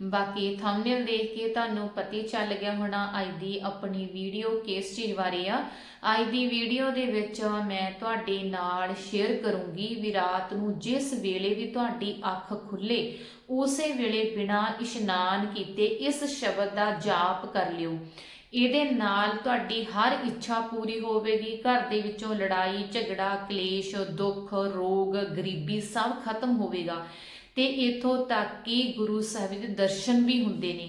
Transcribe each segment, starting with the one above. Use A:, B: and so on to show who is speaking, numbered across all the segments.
A: ਬਾਕੀ ਥੰਬਨੇਲ ਦੇਖ ਕੇ ਤੁਹਾਨੂੰ ਪਤੀ ਚੱਲ ਗਿਆ ਹੋਣਾ ਅੱਜ ਦੀ ਆਪਣੀ ਵੀਡੀਓ ਕਿਸ ਚੀਜ਼ ਬਾਰੇ ਆ। ਅੱਜ ਦੀ ਵੀਡੀਓ ਦੇ ਵਿੱਚ ਮੈਂ ਤੁਹਾਡੇ ਨਾਲ ਸ਼ੇਅਰ ਕਰੂੰਗੀ ਵੀ ਰਾਤ ਨੂੰ ਜਿਸ ਵੇਲੇ ਵੀ ਤੁਹਾਡੀ ਅੱਖ ਖੁੱਲੇ, ਉਸੇ ਵੇਲੇ ਬਿਨਾਂ ਇਸ਼ਨਾਨ ਕੀਤੇ ਇਸ ਸ਼ਬਦ ਦਾ ਜਾਪ ਕਰ ਲਿਓ। ਇਹਦੇ ਨਾਲ ਤੁਹਾਡੀ ਹਰ ਇੱਛਾ ਪੂਰੀ ਹੋਵੇਗੀ। ਘਰ ਦੇ ਵਿੱਚੋਂ ਲੜਾਈ, ਝਗੜਾ, ਕਲੇਸ਼, ਦੁੱਖ, ਰੋਗ, ਗਰੀਬੀ ਸਭ ਖਤਮ ਹੋਵੇਗਾ। ਤੇ ਇਥੋਂ ਤੱਕ ਕਿ ਗੁਰੂ ਸਾਹਿਬ ਦੇ ਦਰਸ਼ਨ ਵੀ ਹੁੰਦੇ ਨੇ।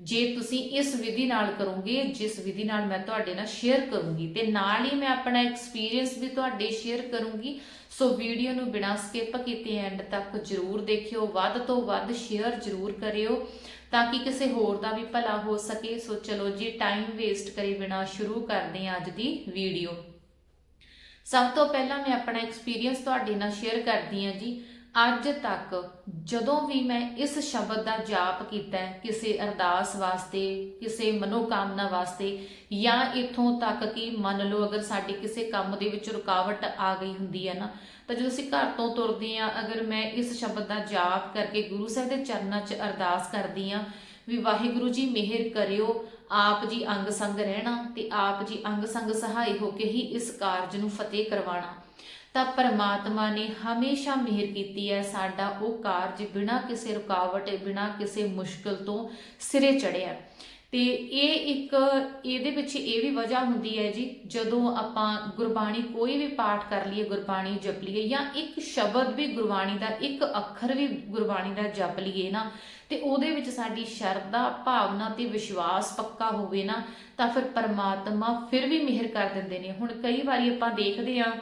A: ਜੇ ਤੁਸੀਂ ਇਸ ਵਿਧੀ ਨਾਲ ਕਰੋਗੇ, ਜਿਸ ਵਿਧੀ ਨਾਲ ਮੈਂ ਤੁਹਾਡੇ ਨਾਲ ਸ਼ੇਅਰ ਕਰੂੰਗੀ ਤੇ ਨਾਲ ਹੀ ਮੈਂ ਆਪਣਾ ਐਕਸਪੀਰੀਅੰਸ ਵੀ ਤੁਹਾਡੇ ਸ਼ੇਅਰ ਕਰੂੰਗੀ, ਸੋ ਵੀਡੀਓ ਨੂੰ ਬਿਨਾਂ ਸਕਿਪ ਕੀਤੇ ਐਂਡ ਤੱਕ ਜਰੂਰ ਦੇਖਿਓ, ਵੱਧ ਤੋਂ ਵੱਧ ਸ਼ੇਅਰ ਜਰੂਰ ਕਰਿਓ, ਤਾਂ ਕਿ ਕਿਸੇ ਹੋਰ ਦਾ ਵੀ ਭਲਾ ਹੋ ਸਕੇ। ਸੋ ਚਲੋ ਜੀ ਟਾਈਮ ਵੇਸਟ ਕਰੇ ਬਿਨਾਂ ਸ਼ੁਰੂ ਕਰਦੇ ਹਾਂ ਅੱਜ ਦੀ ਵੀਡੀਓ ਸਭ ਤੋਂ ਪਹਿਲਾਂ ਮੈਂ ਆਪਣਾ ਐਕਸਪੀਰੀਅੰਸ ਤੁਹਾਡੇ ਨਾਲ ਸ਼ੇਅਰ ਕਰਦੀ ਹਾਂ ਜੀ। ਅੱਜ ਤੱਕ ਜਦੋਂ ਵੀ ਮੈਂ ਇਸ ਸ਼ਬਦ ਦਾ ਜਾਪ ਕੀਤਾ ਕਿਸੇ ਅਰਦਾਸ ਵਾਸਤੇ, ਕਿਸੇ ਮਨੋਕਾਮਨਾ ਵਾਸਤੇ, ਜਾਂ ਇਥੋਂ ਤੱਕ ਕਿ ਮੰਨ ਲਓ ਅਗਰ ਸਾਡੇ ਕਿਸੇ ਕੰਮ ਦੇ ਵਿੱਚ ਰੁਕਾਵਟ ਆ ਗਈ ਹੁੰਦੀ ਹੈ ਨਾ, ਤਾਂ ਜਦੋਂ ਅਸੀਂ ਘਰ ਤੋਂ ਤੁਰਦੇ ਆ ਅਗਰ ਮੈਂ ਇਸ ਸ਼ਬਦ ਦਾ ਜਾਪ ਕਰਕੇ ਗੁਰੂ ਸਾਹਿਬ ਦੇ ਚਰਨਾਂ 'ਚ ਅਰਦਾਸ ਕਰਦੀ ਆ ਵੀ ਵਾਹਿਗੁਰੂ ਜੀ ਮਿਹਰ ਕਰਿਓ, ਆਪ ਜੀ ਅੰਗ ਸੰਗ ਰਹਿਣਾ ਤੇ ਆਪ ਜੀ ਅੰਗ ਸੰਗ ਸਹਾਈ ਹੋ ਕੇ ਹੀ ਇਸ ਕਾਰਜ ਨੂੰ ਫਤਿਹ ਕਰਵਾਉਣਾ। ਤਾਂ ਪਰਮਾਤਮਾ ਨੇ ਹਮੇਸ਼ਾ ਮਿਹਰ ਕੀਤੀ ਹੈ। ਸਾਡਾ ਉਹ ਕਾਰਜ ਬਿਨਾਂ ਕਿਸੇ ਰੁਕਾਵਟ, ਬਿਨਾਂ ਕਿਸੇ ਮੁਸ਼ਕਲ ਤੋਂ ਸਿਰੇ ਚੜਿਆ ਤੇ ਇਹ ਇੱਕ, ਇਹਦੇ ਵਿੱਚ ਇਹ ਵੀ ਵਜ੍ਹਾ ਹੁੰਦੀ ਹੈ ਜੀ, ਜਦੋਂ ਆਪਾਂ ਗੁਰਬਾਣੀ ਕੋਈ ਵੀ ਪਾਠ ਕਰ ਲਈਏ, ਗੁਰਬਾਣੀ ਜਪ ਲਈਏ, ਜਾਂ ਇੱਕ ਸ਼ਬਦ ਵੀ ਗੁਰਬਾਣੀ ਦਾ, ਇੱਕ ਅੱਖਰ ਵੀ ਗੁਰਬਾਣੀ ਦਾ ਜਪ ਲਈਏ ਨਾ, ਤੇ ਉਹਦੇ ਵਿੱਚ ਸਾਡੀ ਸ਼ਰਧਾ, ਭਾਵਨਾ ਤੇ ਵਿਸ਼ਵਾਸ ਪੱਕਾ ਹੋਵੇ ਨਾ, ਤਾਂ ਫਿਰ ਪਰਮਾਤਮਾ ਫਿਰ ਵੀ ਮਿਹਰ ਕਰ ਦਿੰਦੇ ਨੇ। ਹੁਣ ਕਈ ਵਾਰੀ ਆਪਾਂ ਦੇਖਦੇ ਆ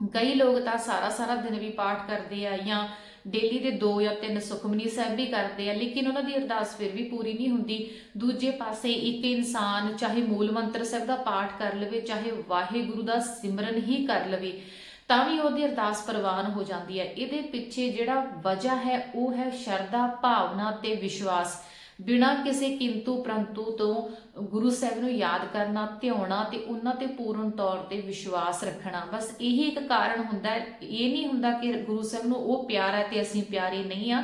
A: ਕਈ ਲੋਕ ਤਾਂ ਸਾਰਾ ਸਾਰਾ ਦਿਨ ਵੀ ਪਾਠ ਕਰਦੇ ਆ ਜਾਂ ਡੇਲੀ ਦੇ 2 ਜਾਂ 3 ਸੁਖਮਨੀ ਸਾਹਿਬ ਵੀ ਕਰਦੇ ਆ, ਲੇਕਿਨ ਉਹਨਾਂ ਦੀ ਅਰਦਾਸ ਫਿਰ ਵੀ ਪੂਰੀ ਨਹੀਂ ਹੁੰਦੀ। ਦੂਜੇ ਪਾਸੇ ਇੱਕ ਇਨਸਾਨ ਚਾਹੇ ਮੂਲ ਮੰਤਰ ਸਾਹਿਬ ਦਾ ਪਾਠ ਕਰ ਲਵੇ, ਚਾਹੇ ਵਾਹਿਗੁਰੂ ਦਾ ਸਿਮਰਨ ਹੀ ਕਰ ਲਵੇ, ਤਾਂ ਵੀ ਉਹਦੀ ਅਰਦਾਸ ਪ੍ਰਵਾਨ ਹੋ ਜਾਂਦੀ ਹੈ। ਇਹਦੇ ਪਿੱਛੇ ਜਿਹੜਾ ਵਜ੍ਹਾ ਹੈ, ਉਹ ਹੈ ਸ਼ਰਧਾ, ਭਾਵਨਾ ਤੇ ਵਿਸ਼ਵਾਸ। ਬਿਨਾਂ ਕਿਸੇ ਕਿੰਤੂ ਪ੍ਰੰਤੂ ਤੋਂ ਗੁਰੂ ਸਾਹਿਬ ਨੂੰ ਯਾਦ ਕਰਨਾ, ਧਿਆਉਣਾ ਤੇ ਉਹਨਾਂ ਤੇ ਪੂਰਨ ਤੌਰ ਤੇ ਵਿਸ਼ਵਾਸ ਰੱਖਣਾ। ਬਸ ਇਹੀ ਇੱਕ ਕਾਰਨ ਹੁੰਦਾ ਇਹ ਨਹੀਂ ਹੁੰਦਾ ਕਿ ਗੁਰੂ ਸਾਹਿਬ ਨੂੰ ਉਹ ਪਿਆਰ ਹੈ ਤੇ ਅਸੀਂ ਪਿਆਰੇ ਨਹੀਂ ਆ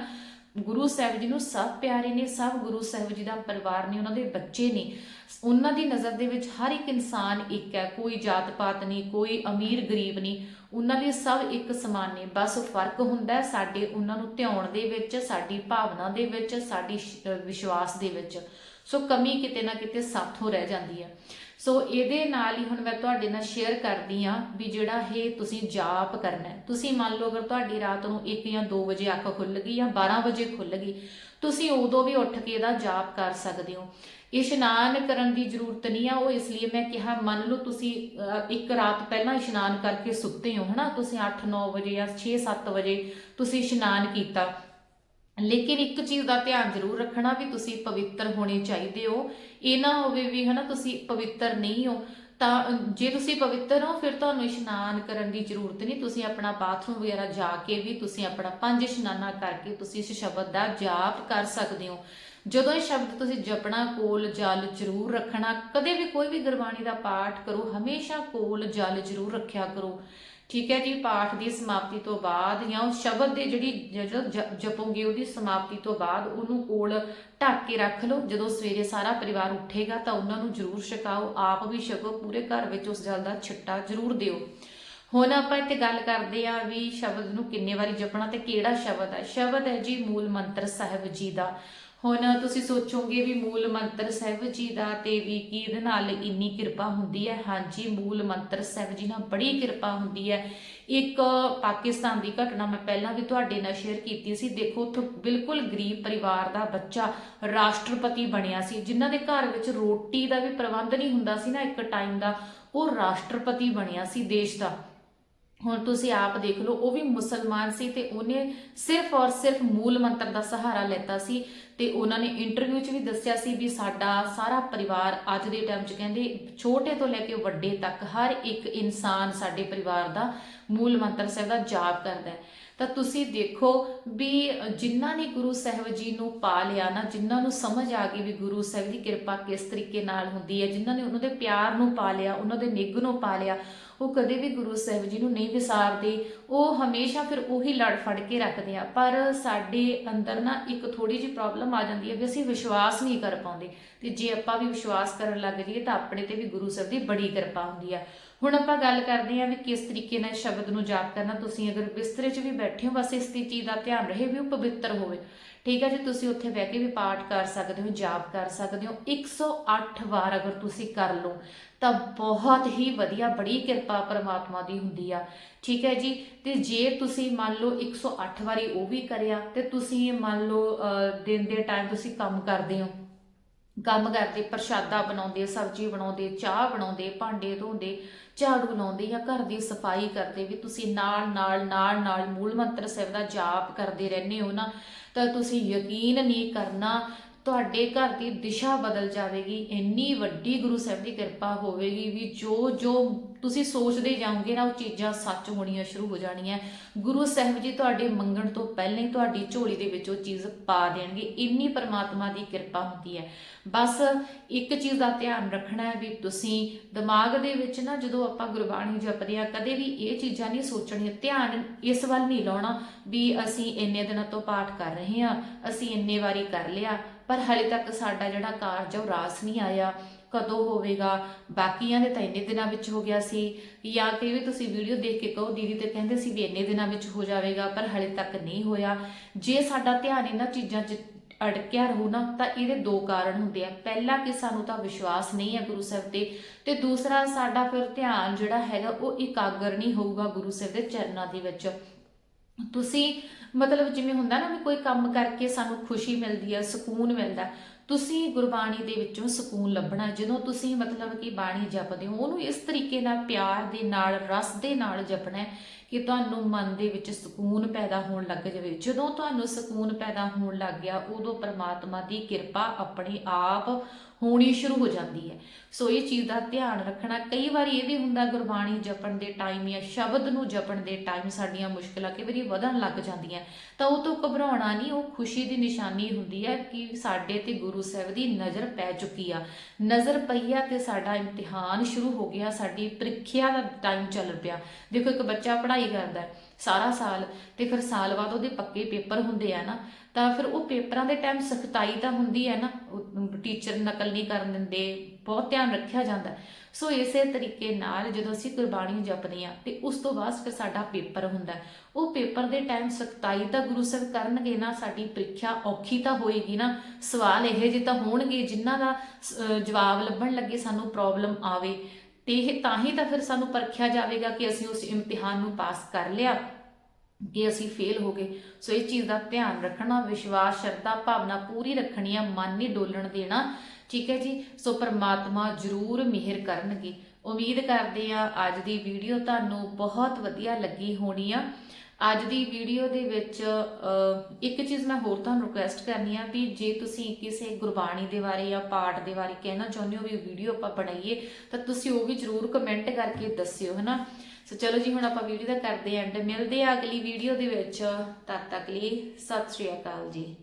A: ਗੁਰੂ ਸਾਹਿਬ ਜੀ ਨੂੰ ਸਭ ਪਿਆਰੇ ਨੇ, ਸਭ ਗੁਰੂ ਸਾਹਿਬ ਜੀ ਦਾ ਪਰਿਵਾਰ ਨੇ, ਉਹਨਾਂ ਦੇ ਬੱਚੇ ਨੇ। ਉਹਨਾਂ ਦੀ ਨਜ਼ਰ ਦੇ ਵਿੱਚ ਹਰ ਇੱਕ ਇਨਸਾਨ ਇੱਕ ਹੈ, ਕੋਈ ਜਾਤ ਪਾਤ ਨਹੀਂ, ਕੋਈ ਅਮੀਰ ਗਰੀਬ ਨਹੀਂ। ਉਹਨਾਂ ਲਈ ਸਭ ਇੱਕ ਸਮਾਨ ਨੇ। ਬਸ ਫ਼ਰਕ ਹੁੰਦਾ ਹੈ ਸਾਡੇ ਉਹਨਾਂ ਨੂੰ ਧਿਆਉਣ ਦੇ ਵਿੱਚ, ਸਾਡੀ ਭਾਵਨਾ ਦੇ ਵਿੱਚ, ਸਾਡੀ ਵਿਸ਼ਵਾਸ ਦੇ ਵਿੱਚ। ਸੋ ਕਮੀ ਕਿਤੇ ਨਾ ਕਿਤੇ ਸਾਥੋਂ ਰਹਿ ਜਾਂਦੀ ਹੈ। ਸੋ ਇਹਦੇ ਨਾਲ ਹੀ ਹੁਣ ਮੈਂ ਤੁਹਾਡੇ ਨਾਲ ਸ਼ੇਅਰ ਕਰਦੀ ਆ ਵੀ ਜਿਹੜਾ ਇਹ ਤੁਸੀਂ ਜਾਪ ਕਰਨਾ ਤੁਸੀਂ ਮੰਨ ਲਓ ਅਗਰ ਤੁਹਾਡੀ ਰਾਤ ਨੂੰ 1 ਜਾਂ 2 ਵਜੇ ਅੱਖ ਖੁੱਲ ਗਈ ਜਾਂ 12 ਵਜੇ ਖੁੱਲ ਗਈ, ਤੁਸੀਂ ਉਦੋਂ ਵੀ ਉੱਠ ਕੇ ਇਹਦਾ ਜਾਪ ਕਰ ਸਕਦੇ ਹੋ। ਇਸ਼ਨਾਨ ਕਰਨ ਦੀ ਜ਼ਰੂਰਤ ਨਹੀਂ ਆ, ਉਹ ਇਸ ਲਈ ਮੈਂ ਕਿਹਾ, ਮੰਨ ਲਓ ਤੁਸੀਂ ਇੱਕ ਰਾਤ ਪਹਿਲਾਂ ਇਸ਼ਨਾਨ ਕਰਕੇ ਸੁੱਤੇ ਹੋ, ਹਨਾ? ਤੁਸੀਂ 8-9 ਵਜੇ ਜਾਂ 6-7 ਵਜੇ ਤੁਸੀਂ ਇਸ਼ਨਾਨ ਕੀਤਾ। ਲੇਕਿਨ ਇੱਕ ਚੀਜ਼ ਦਾ ਧਿਆਨ ਜ਼ਰੂਰ ਰੱਖਣਾ ਵੀ ਤੁਸੀਂ ਪਵਿੱਤਰ ਹੋਣੇ ਚਾਹੀਦੇ ਹੋ। ਇਹ ਨਾ ਹੋਵੇ ਵੀ ਹਨਾ ਤੁਸੀਂ ਪਵਿੱਤਰ ਨਹੀਂ ਹੋ, ਤਾਂ ਜੇ ਤੁਸੀਂ ਪਵਿੱਤਰ ਹੋ, ਫਿਰ ਤੁਹਾਨੂੰ ਇਸ਼ਨਾਨ ਕਰਨ ਦੀ ਜ਼ਰੂਰਤ ਨਹੀਂ। ਤੁਸੀਂ ਆਪਣਾ ਬਾਥਰੂਮ ਵਗੈਰਾ ਜਾ ਕੇ ਵੀ ਤੁਸੀਂ ਆਪਣਾ ਪੰਜ ਇਸ਼ਨਾਨਾ ਕਰਕੇ ਤੁਸੀਂ ਇਸ ਸ਼ਬਦ ਦਾ ਜਾਪ ਕਰ ਸਕਦੇ ਹੋ। ਜਦੋਂ ਇਹ ਸ਼ਬਦ ਤੁਸੀਂ ਜਪਣਾ, ਕੋਲ ਜਲ ਜ਼ਰੂਰ ਰੱਖਣਾ, ਕਦੇ ਵੀ ਕੋਈ ਵੀ ਗੁਰਬਾਣੀ ਦਾ ਪਾਠ ਕਰੋ, ਹਮੇਸ਼ਾ ਕੋਲ ਜਲ ਜ਼ਰੂਰ ਰੱਖਿਆ ਕਰੋ। ਠੀਕ ਹੈ ਜੀ, ਪਾਠ ਦੀ ਸਮਾਪਤੀ ਤੋਂ ਬਾਅਦ ਜਾਂ ਉਸ ਸ਼ਬਦ ਦੇ ਜਿਹੜੀ ਜਦੋਂ ਜਪੋਗੇ ਉਹਦੀ ਸਮਾਪਤੀ ਤੋਂ ਬਾਅਦ ਉਹਨੂੰ ਕੋਲ ਢੱਕ ਕੇ ਰੱਖ ਲਓ। ਜਦੋਂ ਸਵੇਰੇ ਸਾਰਾ ਪਰਿਵਾਰ ਉੱਠੇਗਾ ਤਾਂ ਉਹਨਾਂ ਨੂੰ ਜ਼ਰੂਰ ਛਕਾਓ। ਆਪ ਵੀ ਛਕੋ, ਪੂਰੇ ਘਰ ਵਿੱਚ ਉਸ ਜਲ ਦਾ ਛਿੱਟਾ ਜ਼ਰੂਰ ਦਿਓ। ਹੁਣ ਆਪਾਂ ਇੱਥੇ ਗੱਲ ਕਰਦੇ ਆ ਵੀ ਸ਼ਬਦ ਨੂੰ ਕਿੰਨੇ ਵਾਰੀ ਜਪਣਾ ਤੇ ਕਿਹੜਾ ਸ਼ਬਦ ਹੈ? ਸ਼ਬਦ ਹੈ ਜੀ ਮੂਲ ਮੰਤਰ ਸਾਹਿਬ ਜੀ ਦਾ। ਹੁਣ ਤੁਸੀਂ ਸੋਚੋਗੇ ਵੀ ਮੂਲ ਮੰਤਰ ਸਾਹਿਬ ਜੀ ਦਾ ਤੇ ਵੀ ਕੀ ਇਹਦੇ ਨਾਲ ਇੰਨੀ ਕਿਰਪਾ ਹੁੰਦੀ ਹੈ? ਹਾਂਜੀ, ਮੂਲ ਮੰਤਰ ਸਾਹਿਬ ਜੀ ਨਾਲ ਬੜੀ ਕਿਰਪਾ ਹੁੰਦੀ ਹੈ। ਇੱਕ ਪਾਕਿਸਤਾਨ ਦੀ ਘਟਨਾ ਮੈਂ ਪਹਿਲਾਂ ਵੀ ਤੁਹਾਡੇ ਨਾਲ ਸ਼ੇਅਰ ਕੀਤੀ ਸੀ। ਦੇਖੋ, ਉੱਥੇ ਬਿਲਕੁਲ ਗਰੀਬ ਪਰਿਵਾਰ ਦਾ ਬੱਚਾ ਰਾਸ਼ਟਰਪਤੀ ਬਣਿਆ ਸੀ। ਜਿਨ੍ਹਾਂ ਦੇ ਘਰ ਵਿੱਚ ਰੋਟੀ ਦਾ ਵੀ ਪ੍ਰਬੰਧ ਨਹੀਂ ਹੁੰਦਾ ਸੀ ਨਾ ਇੱਕ ਟਾਈਮ ਦਾ, ਉਹ ਰਾਸ਼ਟਰਪਤੀ ਬਣਿਆ ਸੀ ਦੇਸ਼ ਦਾ। ਹੁਣ ਤੁਸੀਂ ਆਪ ਦੇਖ ਲਓ, ਉਹ ਵੀ ਮੁਸਲਮਾਨ ਸੀ ਤੇ ਉਹਨੇ ਸਿਰਫ ਔਰ ਸਿਰਫ ਮੂਲ ਮੰਤਰ ਦਾ ਸਹਾਰਾ ਲੈਤਾ ਸੀ। ਤੇ ਉਹਨਾਂ ਨੇ ਇੰਟਰਵਿਊ 'ਚ ਵੀ ਦੱਸਿਆ ਸੀ ਵੀ ਸਾਡਾ ਸਾਰਾ ਪਰਿਵਾਰ ਅੱਜ ਦੇ ਟਾਈਮ 'ਚ ਕਹਿੰਦੇ ਛੋਟੇ ਤੋਂ ਲੈ ਕੇ ਵੱਡੇ ਤੱਕ ਹਰ ਇੱਕ ਇਨਸਾਨ ਸਾਡੇ ਪਰਿਵਾਰ ਦਾ ਮੂਲ ਮੰਤਰ ਸਾਹਿਬ ਦਾ ਜਾਪ ਕਰਦਾ ਹੈ। ਤਾਂ ਤੁਸੀਂ ਦੇਖੋ ਵੀ ਜਿਨ੍ਹਾਂ ਨੇ ਗੁਰੂ ਸਾਹਿਬ ਜੀ ਨੂੰ ਪਾ ਲਿਆ ਨਾ ਜਿਨ੍ਹਾਂ ਨੂੰ ਸਮਝ ਆ ਗਈ ਵੀ ਗੁਰੂ ਸਾਹਿਬ ਦੀ ਕਿਰਪਾ ਕਿਸ ਤਰੀਕੇ ਨਾਲ ਹੁੰਦੀ ਹੈ ਜਿਨ੍ਹਾਂ ਨੇ ਉਹਨਾਂ ਦੇ ਪਿਆਰ ਨੂੰ ਪਾ ਲਿਆ, ਉਹਨਾਂ ਦੇ ਨਿੱਘ ਨੂੰ ਪਾ ਲਿਆ, ਉਹ ਕਦੇ ਵੀ ਗੁਰੂ ਸਾਹਿਬ ਜੀ ਨੂੰ ਨਹੀਂ ਵਿਸਾਰਦੇ। ਉਹ ਹਮੇਸ਼ਾ ਫਿਰ ਉਹੀ ਲੜ ਫੜ ਕੇ ਰੱਖਦੇ ਆ। ਪਰ ਸਾਡੇ ਅੰਦਰ ਨਾ ਇੱਕ ਥੋੜੀ ਜਿਹੀ ਪ੍ਰੋਬਲਮ ਆ ਜਾਂਦੀ ਹੈ ਵੀ ਅਸੀਂ ਵਿਸ਼ਵਾਸ ਨਹੀਂ ਕਰ ਪਾਉਂਦੇ। ਤੇ ਜੇ ਆਪਾਂ ਵੀ ਵਿਸ਼ਵਾਸ ਕਰਨ ਲੱਗ ਜਾਈਏ ਤਾਂ ਆਪਣੇ ਤੇ ਵੀ ਗੁਰੂ ਸਾਹਿਬ ਦੀ ਬੜੀ ਕਿਰਪਾ ਹੁੰਦੀ ਆ। ਹੁਣ ਆਪਾਂ ਗੱਲ ਕਰਦੇ ਹਾਂ ਵੀ ਕਿਸ ਤਰੀਕੇ ਨਾਲ ਸ਼ਬਦ ਨੂੰ ਜਾਪ ਕਰਨਾ। ਤੁਸੀਂ ਅਗਰ ਬਿਸਤਰੇ 'ਚ ਵੀ ਬੈਠੇ ਹੋ, ਬਸ ਇਸ ਦੀ ਚੀਜ਼ ਦਾ ਧਿਆਨ ਰਹੇ ਵੀ ਉਹ ਪਵਿੱਤਰ ਹੋਵੇ। ਠੀਕ ਹੈ ਜੀ, ਤੁਸੀਂ ਉੱਥੇ ਬਹਿ ਕੇ ਵੀ ਪਾਠ ਕਰ ਸਕਦੇ ਹੋ, ਜਾਪ ਕਰ ਸਕਦੇ ਹੋ। 108 ਵਾਰ ਅਗਰ ਤੁਸੀਂ ਕਰ ਲਓ, ਤਾਂ ਬਹੁਤ ਹੀ ਵਧੀਆ, ਬੜੀ ਕਿਰਪਾ ਪਰਮਾਤਮਾ ਦੀ ਹੁੰਦੀ ਆ। ਠੀਕ ਹੈ ਜੀ, ਤੇ ਜੇ ਤੁਸੀਂ ਮੰਨ ਲਓ 108 ਵਾਰੀ ਉਹ ਵੀ ਕਰਿਆ, ਤੇ ਤੁਸੀਂ ਮੰਨ ਲਓ ਦਿਨ ਦੇ ਟਾਈਮ ਤੁਸੀਂ ਕੰਮ ਕਰਦੇ ਹੋ। ਕੰਮ ਕਰਦੇ, ਪ੍ਰਸ਼ਾਦਾ ਬਣਾਉਂਦੇ, ਸਬਜ਼ੀ ਬਣਾਉਂਦੇ, ਚਾਹ ਬਣਾਉਂਦੇ, ਭਾਂਡੇ ਧੋਂਦੇ, ਝਾੜੂ ਲਾਉਂਦੇ ਜਾਂ ਘਰ ਦੀ ਸਫ਼ਾਈ ਕਰਦੇ ਵੀ ਤੁਸੀਂ ਨਾਲ ਨਾਲ ਨਾਲ ਨਾਲ ਮੂਲ ਮੰਤਰ ਸਾਹਿਬ ਦਾ ਜਾਪ ਕਰਦੇ ਰਹਿੰਦੇ ਹੋ ਨਾ, ਤਾਂ ਤੁਸੀਂ ਯਕੀਨ ਨਹੀਂ ਕਰਨਾ ਤੁਹਾਡੇ ਘਰ ਦੀ ਦਿਸ਼ਾ ਬਦਲ ਜਾਵੇਗੀ, ਇੰਨੀ ਵੱਡੀ ਗੁਰੂ ਸਾਹਿਬ ਦੀ ਕਿਰਪਾ ਹੋਵੇਗੀ ਵੀ ਜੋ ਜੋ ਤੁਸੀਂ ਸੋਚਦੇ ਜਾਓਗੇ ਨਾ, ਉਹ ਚੀਜ਼ਾਂ ਸੱਚ ਹੋਣੀਆਂ ਸ਼ੁਰੂ ਹੋ ਜਾਣੀਆਂ। ਗੁਰੂ ਸਾਹਿਬ ਜੀ ਤੁਹਾਡੇ ਮੰਗਣ ਤੋਂ ਪਹਿਲਾਂ ਹੀ ਤੁਹਾਡੀ ਝੋਲੀ ਦੇ ਵਿੱਚ ਉਹ ਚੀਜ਼ ਪਾ ਦੇਣਗੇ। ਇੰਨੀ ਪਰਮਾਤਮਾ ਦੀ ਕਿਰਪਾ ਹੁੰਦੀ ਹੈ। ਬਸ ਇੱਕ ਚੀਜ਼ ਦਾ ਧਿਆਨ ਰੱਖਣਾ ਹੈ ਵੀ ਤੁਸੀਂ ਦਿਮਾਗ ਦੇ ਵਿੱਚ ਨਾ ਜਦੋਂ ਆਪਾਂ ਗੁਰਬਾਣੀ ਜਪਦੇ ਆ ਕਦੇ ਵੀ ਇਹ ਚੀਜ਼ਾਂ ਨਹੀਂ ਸੋਚਣੀਆਂ। ਧਿਆਨ ਇਸ ਵੱਲ ਨਹੀਂ ਲਾਉਣਾ ਵੀ ਅਸੀਂ ਇੰਨੇ ਦਿਨਾਂ ਤੋਂ ਪਾਠ ਕਰ ਰਹੇ ਹਾਂ, ਅਸੀਂ ਇੰਨੇ ਵਾਰੀ ਕਰ ਲਿਆ। ਪਰ ਹਾਲੇ ਤੱਕ ਸਾਡਾ ਜਿਹੜਾ ਕਾਰਜ ਆ ਉਹ ਰਾਸ ਨਹੀਂ ਆਇਆ। ਕਦੋਂ ਹੋਵੇਗਾ? ਬਾਕੀਆਂ ਦੇ ਤਾਂ ਇੰਨੇ ਦਿਨਾਂ ਵਿੱਚ ਹੋ ਗਿਆ ਸੀ। ਜਾਂ ਕਈ ਵੀ ਤੁਸੀਂ ਵੀਡੀਓ ਦੇਖ ਕੇ ਕਹੋ, ਦੀਦੀ ਤੇ ਕਹਿੰਦੇ ਸੀ ਵੀ ਇੰਨੇ ਦਿਨਾਂ ਵਿੱਚ ਹੋ ਜਾਵੇਗਾ, ਪਰ ਹਾਲੇ ਤੱਕ ਨਹੀਂ ਹੋਇਆ। ਜੇ ਸਾਡਾ ਧਿਆਨ ਇਹਨਾਂ ਚੀਜ਼ਾਂ 'ਚ ਅੜਕਿਆ ਰਹੂ ਨਾ, ਤਾਂ ਇਹਦੇ ਦੋ ਕਾਰਨ ਹੁੰਦੇ ਆ। ਪਹਿਲਾ ਕਿ ਸਾਨੂੰ ਤਾਂ ਵਿਸ਼ਵਾਸ ਨਹੀਂ ਹੈ ਗੁਰੂ ਸਾਹਿਬ ਤੇ ਤੇ ਦੂਸਰਾ ਸਾਡਾ ਫਿਰ ਧਿਆਨ ਜਿਹੜਾ ਹੈਗਾ ਉਹ ਇਕਾਗਰ ਨਹੀਂ ਹੋਊਗਾ ਗੁਰੂ ਸਾਹਿਬ ਦੇ ਚਰਨਾਂ ਦੇ ਵਿੱਚ। ਤੁਸੀਂ ਮਤਲਬ ਜਿਵੇਂ ਹੁੰਦਾ ਨਾ ਵੀ ਕੋਈ ਕੰਮ ਕਰਕੇ ਸਾਨੂੰ ਖੁਸ਼ੀ ਮਿਲਦੀ ਹੈ ਸਕੂਨ ਮਿਲਦਾ, ਤੁਸੀਂ ਗੁਰਬਾਣੀ ਦੇ ਵਿੱਚੋਂ ਸਕੂਨ ਲੱਭਣਾ, ਜਦੋਂ ਤੁਸੀਂ ਮਤਲਬ ਕਿ ਬਾਣੀ ਜਪਦੇ ਹੋ, ਉਹਨੂੰ ਇਸ ਤਰੀਕੇ ਨਾਲ ਪਿਆਰ ਦੇ ਨਾਲ, ਰਸ ਦੇ ਨਾਲ ਜਪਣਾ ਕਿ ਤੁਹਾਨੂੰ ਮਨ ਦੇ ਵਿੱਚ ਸਕੂਨ ਪੈਦਾ ਹੋਣ ਲੱਗ ਜਾਵੇ। ਜਦੋਂ ਤੁਹਾਨੂੰ ਸਕੂਨ ਪੈਦਾ ਹੋਣ ਲੱਗ ਗਿਆ, ਉਦੋਂ ਪ੍ਰਮਾਤਮਾ ਦੀ ਕਿਰਪਾ ਆਪਣੇ ਆਪ ਹੋਣੀ ਸ਼ੁਰੂ ਹੋ ਜਾਂਦੀ ਹੈ। ਸੋ ਇਹ ਚੀਜ਼ ਦਾ ਧਿਆਨ ਰੱਖਣਾ, ਕਈ ਵਾਰੀ ਇਹ ਵੀ ਹੁੰਦਾ, ਗੁਰਬਾਣੀ ਜਪਣ ਦੇ ਟਾਈਮ ਜਾਂ ਸ਼ਬਦ ਨੂੰ ਜਪਣ ਦੇ ਟਾਈਮ ਸਾਡੀਆਂ ਮੁਸ਼ਕਲਾਂ ਕਈ ਵਾਰੀ ਵਧਣ ਲੱਗ ਜਾਂਦੀਆਂ। ਤਾਂ ਉਹ ਤੋਂ ਘਬਰਾਉਣਾ ਨਹੀਂ, ਉਹ ਖੁਸ਼ੀ ਦੀ ਨਿਸ਼ਾਨੀ ਹੁੰਦੀ ਹੈ ਕਿ ਸਾਡੇ ਤੇ ਗੁਰੂ ਸਾਹਿਬ ਦੀ ਨਜ਼ਰ ਪੈ ਚੁੱਕੀ ਆ। ਨਜ਼ਰ ਪਈ ਆ ਤੇ ਸਾਡਾ ਇਮਤਿਹਾਨ ਸ਼ੁਰੂ ਹੋ ਗਿਆ, ਸਾਡੀ ਪ੍ਰੀਖਿਆ ਦਾ ਟਾਈਮ ਚੱਲ ਪਿਆ। ਦੇਖੋ ਇੱਕ ਬੱਚਾ ਪੜ੍ਹਾਈ ਕਰਦਾ ਸਾਰਾ ਸਾਲ। ਤੇ ਫਿਰ ਸਾਲ ਬਾਅਦ ਉਹਦੇ ਪੱਕੇ ਪੇਪਰ ਹੁੰਦੇ ਆ ਨਾ, ਤਾਂ ਫਿਰ ਉਹ ਪੇਪਰਾਂ ਦੇ ਟਾਈਮ ਸਖਤਾਈ ਤਾਂ ਹੁੰਦੀ ਹੈ ਨਾ ਟੀਚਰ ਨਕਲ ਨਹੀਂ ਕਰਨ ਦਿੰਦੇ, ਬਹੁਤ ਧਿਆਨ ਰੱਖਿਆ ਜਾਂਦਾ। ਸੋ ਇਸੇ ਤਰੀਕੇ ਨਾਲ ਜਦੋਂ ਅਸੀਂ ਗੁਰਬਾਣੀ ਜਪਦੇ ਆ ਤੇ ਉਸ ਤੋਂ ਬਾਅਦ ਫਿਰ ਸਾਡਾ ਪੇਪਰ ਹੁੰਦਾ ਉਹ ਪੇਪਰ ਦੇ ਟਾਈਮ ਸਖਤਾਈ ਤਾਂ ਗੁਰੂ ਸਾਹਿਬ ਕਰਨਗੇ ਨਾ, ਸਾਡੀ ਪ੍ਰੀਖਿਆ ਔਖੀ ਤਾਂ ਹੋਏਗੀ ਨਾ। ਸਵਾਲ ਇਹ ਜਿਹੇ ਤਾਂ ਹੋਣਗੇ ਜਿਨ੍ਹਾਂ ਦਾ ਜਵਾਬ ਲੱਭਣ ਲੱਗੇ ਸਾਨੂੰ ਪ੍ਰੋਬਲਮ ਆਵੇ। ਤੇ ਇਹ ਤਾਂ ਹੀ ਤਾਂ ਫਿਰ ਸਾਨੂੰ ਪਰਖਿਆ ਜਾਵੇਗਾ ਕਿ ਅਸੀਂ ਉਸ ਇਮਤਿਹਾਨ ਨੂੰ ਪਾਸ ਕਰ ਲਿਆ, ਕਿ ਅਸੀਂ ਫੇਲ ਹੋ ਗਏ। ਸੋ ਇਹ ਚੀਜ਼ ਦਾ ਧਿਆਨ ਰੱਖਣਾ, ਵਿਸ਼ਵਾਸ, ਸ਼ਰਧਾ, ਭਾਵਨਾ ਪੂਰੀ ਰੱਖਣੀ ਆ, ਮਨ ਨਹੀਂ ਡੋਲਣ ਦੇਣਾ। ਠੀਕ ਹੈ ਜੀ? ਸੋ ਪਰਮਾਤਮਾ ਜ਼ਰੂਰ ਮਿਹਰ ਕਰਨਗੇ। ਉਮੀਦ ਕਰਦੇ ਆ ਅੱਜ ਦੀ ਵੀਡੀਓ ਤੁਹਾਨੂੰ ਬਹੁਤ ਵਧੀਆ ਲੱਗੀ ਹੋਣੀ ਆ। ਅੱਜ ਦੀ ਵੀਡੀਓ ਦੇ ਵਿੱਚ ਇੱਕ ਚੀਜ਼ ਮੈਂ ਹੋਰ ਤੁਹਾਨੂੰ ਰਿਕੁਐਸਟ ਕਰਨੀ ਆ ਵੀ ਜੇ ਤੁਸੀਂ ਕਿਸੇ ਗੁਰਬਾਣੀ ਦੇ ਬਾਰੇ ਜਾਂ ਪਾਠ ਦੇ ਬਾਰੇ ਕਹਿਣਾ ਚਾਹੁੰਦੇ ਹੋ ਵੀ ਵੀਡੀਓ ਆਪਾਂ ਬਣਾਈਏ, ਤਾਂ ਤੁਸੀਂ ਉਹ ਵੀ ਜ਼ਰੂਰ ਕਮੈਂਟ ਕਰਕੇ ਦੱਸਿਓ, ਹਨਾ? ਸੋ ਚਲੋ ਜੀ, ਹੁਣ ਆਪਾਂ ਵੀਡੀਓ ਦਾ ਕਰਦੇ ਐਂਡ ਮਿਲਦੇ ਆ ਅਗਲੀ ਵੀਡੀਓ ਦੇ ਵਿੱਚ। ਤਦ ਤੱਕ ਲਈ ਸਤਿ ਸ਼੍ਰੀ ਅਕਾਲ ਜੀ।